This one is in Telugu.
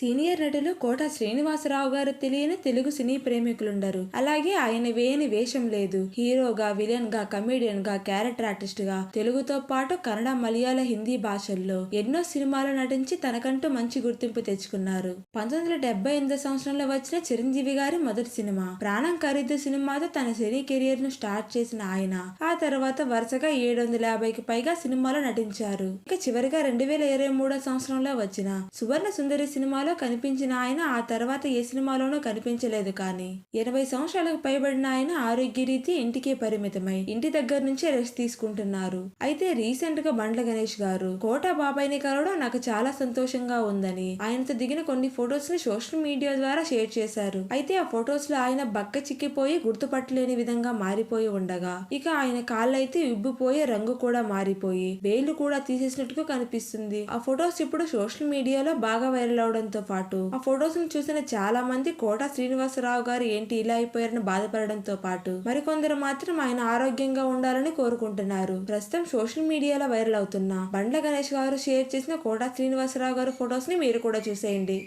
సీనియర్ నటులు కోట శ్రీనివాసరావు గారు తెలియని తెలుగు సినీ ప్రేమికులుండరు. అలాగే ఆయన వేయని వేషం లేదు. హీరోగా విలన్గా కమేడియన్గా క్యారెక్టర్ ఆర్టిస్ట్గా తెలుగుతో పాటు కన్నడ మలయాళ హిందీ భాషల్లో ఎన్నో సినిమాలు నటించి తనకంటూ మంచి గుర్తింపు తెచ్చుకున్నారు. పంతొమ్మిది వందల డెబ్బై ఎనిమిది సంవత్సరంలో వచ్చిన చిరంజీవి గారి మొదటి సినిమా. ప్రాణం ఖరీదు సినిమాతో తన సినీ కెరియర్ను స్టార్ట్ చేసిన ఆయన ఆ తర్వాత వరుసగా ఏడు వందల యాభైకి పైగా సినిమాలో నటించారు. ఇక చివరిగా రెండు వేల ఇరవై మూడో సంవత్సరంలో వచ్చిన సువర్ణ సుందరి సినిమాలో కనిపించిన ఆయన ఆ తర్వాత ఏ సినిమాలోనూ కనిపించలేదు కానీ ఎనభై సంవత్సరాలకు పైబడిన ఆయన ఆరోగ్యరీతి ఇంటికే పరిమితమై ఇంటి దగ్గర నుంచే రెస్ట్ తీసుకుంటున్నారు. అయితే రీసెంట్గా బండ్ల గణేష్ గారు కోట బాబాయ్ని కలవడం నాకు చాలా సంతోషంగా ఉందని ఆయనతో దిగిన కొన్ని ఫొటోస్ని సోషల్ మీడియా ద్వారా షేర్ చేశారు. అయితే ఆ ఫొటోస్లో ఆయన బక్క చిక్కిపోయి గుర్తుపట్టలేని విధంగా మారిపోయి ఉండగా ఇక ఆయన కాళ్ళైతే ఉబ్బిపోయి రంగు కూడా మారిపోయి వేలు కూడా తీసేసినట్టుగా కనిపిస్తుంది. ఆ ఫొటోస్ ఇప్పుడు సోషల్ మీడియాలో బాగా వైరల్ అవడంతో పాటు ఆ ఫొటోస్ను చూసిన చాలా మంది కోట శ్రీనివాసరావు గారు ఏంటి ఇలా అయిపోయారని బాధపడడంతో పాటు మరికొందరు మాత్రం ఆయన ఆరోగ్యంగా ఉండాలని కోరుకుంటున్నారు. ప్రస్తుతం సోషల్ మీడియాలో వైరల్ అవుతున్న బండ్ల గణేష్ గారు షేర్ చేసిన కోట శ్రీనివాసరావు గారు ఫొటోస్ని మీరు కూడా చూసేయండి.